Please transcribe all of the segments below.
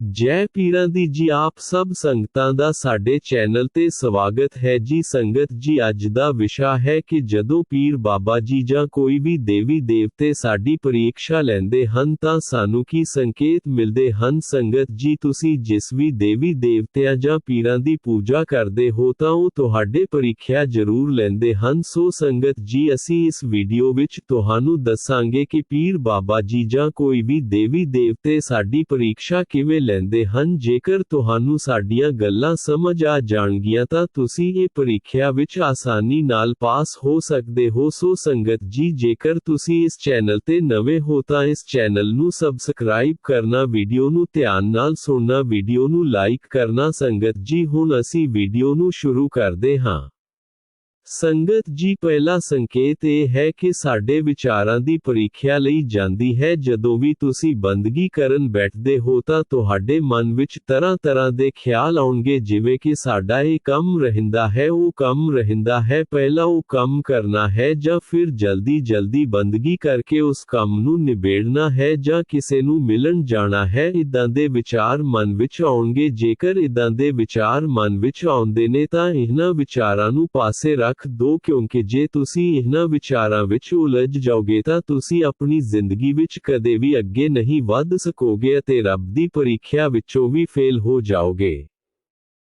ਜੈ ਪੀਰਾਂ ਦੀ ਜੀ ਆਪ ਸਭ ਸੰਗਤਾਂ ਦਾ ਸਾਡੇ ਚੈਨਲ ਤੇ ਸਵਾਗਤ ਹੈ ਜੀ ਸੰਗਤ ਜੀ ਅੱਜ ਦਾ ਵਿਸ਼ਾ ਹੈ ਕਿ ਜਦੋਂ ਪੀਰ ਬਾਬਾ ਜੀ ਜਾਂ ਕੋਈ ਵੀ ਦੇਵੀ ਦੇਵਤੇ ਸਾਡੀ ਪਰੀਖਿਆ ਲੈਂਦੇ ਹਨ ਤਾਂ ਸਾਨੂੰ ਕੀ ਸੰਕੇਤ ਮਿਲਦੇ ਹਨ ਸੰਗਤ ਜੀ ਤੁਸੀਂ ਜਿਸ ਵੀ ਦੇਵੀ ਦੇਵਤਿਆਂ ਜਾਂ ਪੀਰਾਂ ਦੀ ਪੂਜਾ ਕਰਦੇ ਹੋ ਤਾਂ ਉਹ ਤੁਹਾਡੇ ਪਰੀਖਿਆ ਜ਼ਰੂਰ ਲੈਂਦੇ ਹਨ ਸੋ ਸੰਗਤ ਜੀ ਅਸੀਂ ਇਸ ਵੀਡੀਓ ਵਿੱਚ ਤੁਹਾਨੂੰ ਦੱਸਾਂਗੇ ਕਿ ਪੀਰ ਬਾਬਾ ਜੀ ਜਾਂ ਕੋਈ ਵੀ ਦੇਵੀ ਦੇਵਤੇ ਸਾਡੀ ਪਰੀਖਿਆ ਕਿਵੇਂ ਲੈਂਦੇ ਹਨ ਜੇਕਰ ਤੁਹਾਨੂੰ ਸਾਡੀਆਂ ਗੱਲਾਂ ਸਮਝ ਆ ਜਾਣਗੀਆਂ ਤਾਂ ਤੁਸੀਂ ਇਹ ਪ੍ਰੀਖਿਆ ਵਿੱਚ ਆਸਾਨੀ ਨਾਲ ਪਾਸ ਹੋ ਸਕਦੇ ਹੋ ਸੋ ਸੰਗਤ ਜੀ ਜੇਕਰ ਤੁਸੀਂ ਇਸ ਚੈਨਲ ਤੇ ਨਵੇਂ ਹੋ ਤਾਂ ਇਸ ਚੈਨਲ ਨੂੰ ਸਬਸਕ੍ਰਾਈਬ ਕਰਨਾ ਵੀਡੀਓ ਨੂੰ ਧਿਆਨ ਨਾਲ ਸੁਣਨਾ ਵੀਡੀਓ ਨੂੰ ਲਾਈਕ ਕਰਨਾ ਸੰਗਤ ਜੀ ਹੁਣ ਅਸੀਂ ਵੀਡੀਓ ਨੂੰ ਸ਼ੁਰੂ ਕਰਦੇ ਹਾਂ ਸੰਗਤ ਜੀ ਪਹਿਲਾ ਸੰਕੇਤ ਇਹ ਹੈ ਕਿ ਸਾਡੇ ਵਿਚਾਰਾਂ ਦੀ ਪਰੀਖਿਆ ਲਈ ਜਾਂਦੀ ਹੈ ਜਦੋਂ ਵੀ ਤੁਸੀਂ ਬੰਦਗੀ ਕਰਨ ਬੈਠਦੇ ਹੋ ਤਾਂ ਤੁਹਾਡੇ ਮਨ ਵਿੱਚ ਤਰ੍ਹਾਂ ਤਰ੍ਹਾਂ ਦੇ ਖਿਆਲ ਆਉਣਗੇ ਜਿਵੇਂ ਕਿ ਸਾਡਾ ਇਹ ਕੰਮ ਰਹਿੰਦਾ ਹੈ ਉਹ ਕੰਮ ਰਹਿੰਦਾ ਹੈ ਪਹਿਲਾਂ ਉਹ ਕੰਮ ਕਰਨਾ ਹੈ ਜਾਂ ਫਿਰ ਜਲਦੀ ਜਲਦੀ ਬੰਦਗੀ ਕਰਕੇ ਉਸ ਕੰਮ ਨੂੰ ਨਿਬੇੜਨਾ ਹੈ ਜਾਂ ਕਿਸੇ ਨੂੰ ਮਿਲਣ ਜਾਣਾ ਹੈ ਇਦਾਂ ਦੇ ਵਿਚਾਰ ਮਨ ਵਿੱਚ ਆਉਣਗੇ ਜੇਕਰ ਇਦਾਂ ਦੇ ਵਿਚਾਰ ਮਨ ਵਿੱਚ ਆਉਂਦੇ ਨੇ ਤਾਂ ਇਹਨਾਂ ਵਿਚਾਰਾਂ ਨੂੰ ਪਾਸੇ ਰੱਖ ਰੱਖ ਦੋ ਕਿਉਂਕਿ ਜੇ ਤੁਸੀਂ ਇਹਨਾਂ ਵਿਚਾਰਾਂ ਵਿੱਚ ਉਲਝ ਜਾਓਗੇ ਤਾਂ ਤੁਸੀਂ ਆਪਣੀ ਜ਼ਿੰਦਗੀ ਵਿੱਚ ਕਦੇ ਵੀ ਅੱਗੇ ਨਹੀਂ ਵੱਧ ਸਕੋਗੇ ਅਤੇ ਰੱਬ ਦੀ ਪਰੀਖਿਆ ਵਿੱਚੋਂ ਵੀ ਫੇਲ ਹੋ ਜਾਓਗੇ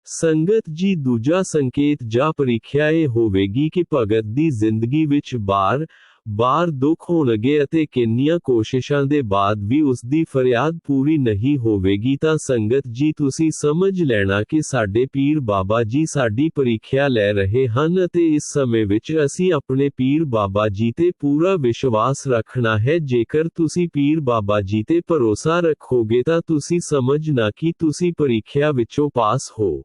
ਸੰਗਤ ਜੀ ਦੂਜਾ ਸੰਕੇਤ ਜਾਂ ਪਰੀਖਿਆ ਇਹ ਹੋਵੇਗੀ ਕਿ ਭਗਤ ਦੀ ਜ਼ਿੰਦਗੀ ਵਿੱਚ ਬਾਰ ਬਾਰ ਦੁੱਖ ਹੋਣਗੇ ਅਤੇ ਕਿੰਨੀਆਂ ਕੋਸ਼ਿਸ਼ਾਂ ਦੇ ਬਾਅਦ ਵੀ ਉਸ ਦੀ ਫਰਿਆਦ ਪੂਰੀ ਨਹੀਂ ਹੋਵੇਗੀ ਤਾਂ ਸੰਗਤ ਜੀ ਤੁਸੀਂ ਸਮਝ ਲੈਣਾ ਕਿ ਸਾਡੇ ਪੀਰ ਬਾਬਾ ਜੀ ਸਾਡੀ ਪਰੀਖਿਆ ਲੈ ਰਹੇ ਹਨ ਅਤੇ ਇਸ ਸਮੇਂ ਵਿੱਚ ਅਸੀਂ ਆਪਣੇ ਪੀਰ ਬਾਬਾ ਜੀ ਤੇ ਪੂਰਾ ਵਿਸ਼ਵਾਸ ਰੱਖਣਾ ਹੈ ਜੇਕਰ ਤੁਸੀਂ ਪੀਰ ਬਾਬਾ ਜੀ ਤੇ ਭਰੋਸਾ ਰੱਖੋਗੇ ਤਾਂ ਤੁਸੀਂ ਸਮਝਣਾ ਕਿ ਤੁਸੀਂ ਪਰੀਖਿਆ ਵਿੱਚੋਂ ਪਾਸ ਹੋ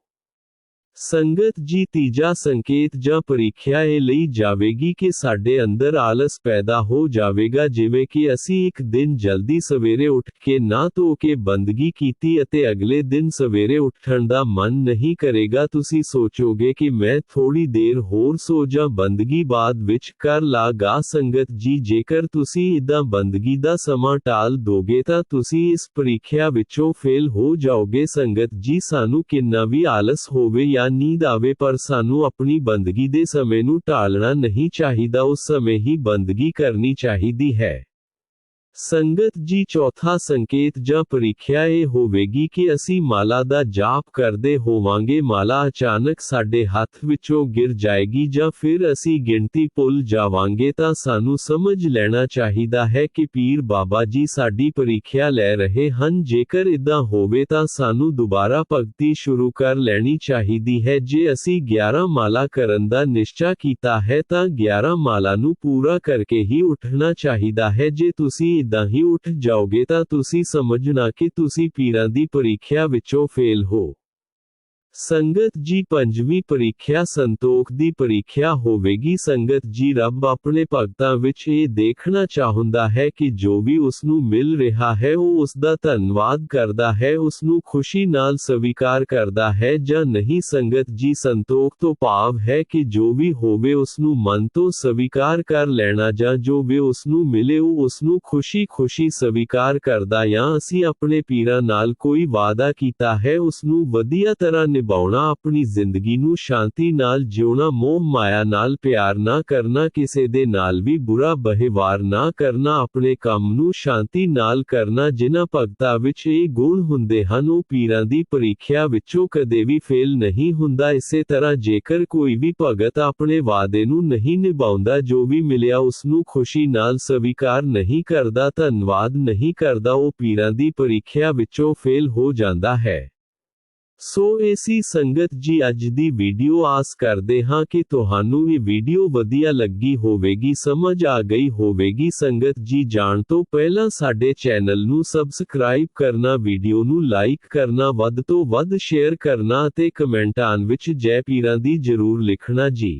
ਸੰਗਤ ਜੀ ਤੀਜਾ ਸੰਕੇਤ ਜਾਂ ਪ੍ਰੀਖਿਆ ਇਹ ਲਈ ਜਾਵੇਗੀ ਕਿ ਸਾਡੇ ਅੰਦਰ ਆਲਸ ਪੈਦਾ ਹੋ ਜਾਵੇਗਾ ਜਿਵੇਂ ਕਿ ਅਸੀਂ ਇੱਕ ਦਿਨ ਜਲਦੀ ਸਵੇਰੇ ਉੱਠ ਕੇ ਨਾ ਧੋ ਕੇ ਬੰਦਗੀ ਕੀਤੀ ਅਤੇ ਅਗਲੇ ਦਿਨ ਸਵੇਰੇ ਉੱਠਣ ਦਾ ਮਨ ਨਹੀਂ ਕਰੇਗਾ ਤੁਸੀਂ ਸੋਚੋਗੇ ਕਿ ਮੈਂ ਥੋੜੀ ਦੇਰ ਹੋਰ ਸੋ ਜਾਂ ਬੰਦਗੀ ਬਾਅਦ ਵਿੱਚ ਕਰ ਲਾਗਾ ਸੰਗਤ ਜੀ ਜੇਕਰ ਤੁਸੀਂ ਇਦਾਂ ਬੰਦਗੀ ਦਾ ਸਮਾਂ ਟਾਲ ਦੋਗੇ ਤਾਂ ਤੁਸੀਂ ਇਸ ਪ੍ਰੀਖਿਆ ਵਿੱਚੋਂ ਫੇਲ ਹੋ ਜਾਓਗੇ ਸੰਗਤ ਜੀ ਸਾਨੂੰ ਕਿੰਨਾ ਵੀ ਆਲਸ ਹੋਵੇ ਜਾਂ ਨੀਂਦ ਆਵੇ ਪਰ ਸਾਨੂੰ ਆਪਣੀ ਬੰਦਗੀ ਦੇ ਸਮੇਂ ਨੂੰ ਟਾਲਣਾ ਨਹੀਂ ਚਾਹੀਦਾ ਉਸ ਸਮੇਂ ਹੀ ਬੰਦਗੀ ਕਰਨੀ ਚਾਹੀਦੀ ਹੈ ਸੰਗਤ ਜੀ ਚੌਥਾ ਸੰਕੇਤ ਜਾਂ ਪ੍ਰੀਖਿਆ ਇਹ ਹੋਵੇਗੀ ਕਿ ਅਸੀਂ ਮਾਲਾ ਦਾ ਜਾਪ ਕਰਦੇ ਹੋਵਾਂਗੇ ਮਾਲਾ ਅਚਾਨਕ ਸਾਡੇ ਹੱਥ ਵਿੱਚੋਂ ਗਿਰ ਜਾਏਗੀ ਜਾਂ ਫਿਰ ਅਸੀਂ ਗਿਣਤੀ ਭੁੱਲ ਜਾਵਾਂਗੇ ਤਾਂ ਸਾਨੂੰ ਸਮਝ ਲੈਣਾ ਚਾਹੀਦਾ ਹੈ ਕਿ ਪੀਰ ਬਾਬਾ ਜੀ ਸਾਡੀ ਪ੍ਰੀਖਿਆ ਲੈ ਰਹੇ ਹਨ ਜੇਕਰ ਇਦਾਂ ਹੋਵੇ ਤਾਂ ਸਾਨੂੰ ਦੁਬਾਰਾ ਭਗਤੀ ਸ਼ੁਰੂ ਕਰ ਲੈਣੀ ਚਾਹੀਦੀ ਹੈ ਜੇ ਅਸੀਂ 11 ਮਾਲਾ ਕਰਨ ਦਾ ਨਿਸ਼ਚਾ ਕੀਤਾ ਹੈ ਤਾਂ 11 ਮਾਲਾ ਨੂੰ ਪੂਰਾ ਕਰਕੇ ਹੀ ਉੱਠਣਾ ਚਾਹੀਦਾ ਹੈ ਜੇ ਤੁਸੀਂ ਇਦਾਂ ਹੀ ਉੱਠ ਜਾਓਗੇ ਤਾਂ ਤੁਸੀਂ ਸਮਝਣਾ ਕਿ ਤੁਸੀਂ ਪੀਰਾਂ ਦੀ ਪਰੀਖਿਆ ਵਿੱਚੋਂ ਫੇਲ ਹੋ ਸੰਗਤ ਜੀ ਪੰਜਵੀਂ ਪਰੀਖਿਆ ਸੰਤੋਖ ਦੀ ਪਰੀਖਿਆ ਹੋਵੇਗੀ ਸੰਗਤ ਜੀ ਰੱਬ ਆਪਣੇ ਭਗਤਾਂ ਵਿੱਚ ਇਹ ਦੇਖਣਾ ਚਾਹੁੰਦਾ ਹੈ ਕਿ ਜੋ ਵੀ ਉਸ ਨੂੰ ਮਿਲ ਰਿਹਾ ਹੈ ਉਹ ਉਸ ਦਾ ਧੰਨਵਾਦ ਕਰਦਾ ਹੈ ਉਸ ਨੂੰ ਖੁਸ਼ੀ ਨਾਲ ਸਵੀਕਾਰ ਕਰਦਾ ਹੈ ਜਾਂ ਨਹੀਂ ਸੰਗਤ ਜੀ ਸੰਤੋਖ ਤੋਂ ਭਾਵ ਹੈ ਕਿ ਜੋ ਵੀ ਹੋਵੇ ਉਸ ਨੂੰ ਮਨ ਤੋਂ ਸਵੀਕਾਰ ਕਰ ਲੈਣਾ ਜਾਂ ਜੋ ਵੀ ਉਸ ਨੂੰ ਮਿਲੇ ਉਹ ਉਸ ਨੂੰ ਖੁਸ਼ੀ-ਖੁਸ਼ੀ ਸਵੀਕਾਰ ਕਰਦਾ ਜਾਂ ਅਸੀਂ ਆਪਣੇ ਪੀਰਾਂ ਨਾਲ ਕੋਈ ਵਾਅਦਾ ਕੀਤਾ ਹੈ ਉਸ ਨੂੰ ਵਧੀਆ ਤਰ੍ਹਾਂ ਨਿਭਾਉਣਾ ਆਪਣੀ ਜ਼ਿੰਦਗੀ ਨੂੰ ਸ਼ਾਂਤੀ ਨਾਲ ਜਿਉਣਾ ਮੋਹ ਮਾਇਆ ਨਾਲ ਪਿਆਰ ਨਾ ਕਰਨਾ ਕਿਸੇ ਦੇ ਨਾਲ ਵੀ ਬੁਰਾ ਬਹਿਵਾਰ ਨਾ ਕਰਨਾ ਆਪਣੇ ਕੰਮ ਨੂੰ ਸ਼ਾਂਤੀ ਨਾਲ ਕਰਨਾ ਜਿਨ੍ਹਾਂ ਭਗਤਾਂ ਵਿੱਚ ਇਹ ਗੁਣ ਹੁੰਦੇ ਹਨ ਉਹ ਪੀਰਾਂ ਦੀ ਪਰੀਖਿਆ ਵਿੱਚੋਂ ਕਦੇ ਵੀ ਫੇਲ ਨਹੀਂ ਹੁੰਦਾ ਇਸੇ ਤਰ੍ਹਾਂ ਜੇਕਰ ਕੋਈ ਵੀ ਭਗਤ ਆਪਣੇ ਵਾਅਦੇ ਨੂੰ ਨਹੀਂ ਨਿਭਾਉਂਦਾ ਜੋ ਵੀ ਮਿਲਿਆ ਉਸ ਨੂੰ ਖੁਸ਼ੀ ਨਾਲ ਸਵੀਕਾਰ ਨਹੀਂ ਕਰਦਾ ਧੰਨਵਾਦ ਨਹੀਂ ਕਰਦਾ ਉਹ ਪੀਰਾਂ ਦੀ ਪਰੀਖਿਆ ਵਿੱਚੋਂ ਫੇਲ ਹੋ ਜਾਂਦਾ ਹੈ ਸੋ ਏਸੀ ਸੰਗਤ ਜੀ ਅੱਜ ਦੀ ਵੀਡੀਓ ਆਸ ਕਰਦੇ ਹਾਂ ਕਿ ਤੁਹਾਨੂੰ ਇਹ ਵੀਡੀਓ ਵਧੀਆ ਲੱਗੀ ਹੋਵੇਗੀ ਸਮਝ ਆ ਗਈ ਹੋਵੇਗੀ ਸੰਗਤ ਜੀ ਜਾਣ ਤੋਂ ਪਹਿਲਾਂ ਸਾਡੇ ਚੈਨਲ ਨੂੰ ਸਬਸਕ੍ਰਾਈਬ ਕਰਨਾ ਵੀਡੀਓ ਨੂੰ ਲਾਈਕ ਕਰਨਾ ਵੱਧ ਤੋਂ ਵੱਧ ਸ਼ੇਅਰ ਕਰਨਾ ਅਤੇ ਕਮੈਂਟਾਂ ਵਿੱਚ ਜੈ ਪੀਰਾਂ ਦੀ ਜਰੂਰ ਲਿਖਣਾ ਜੀ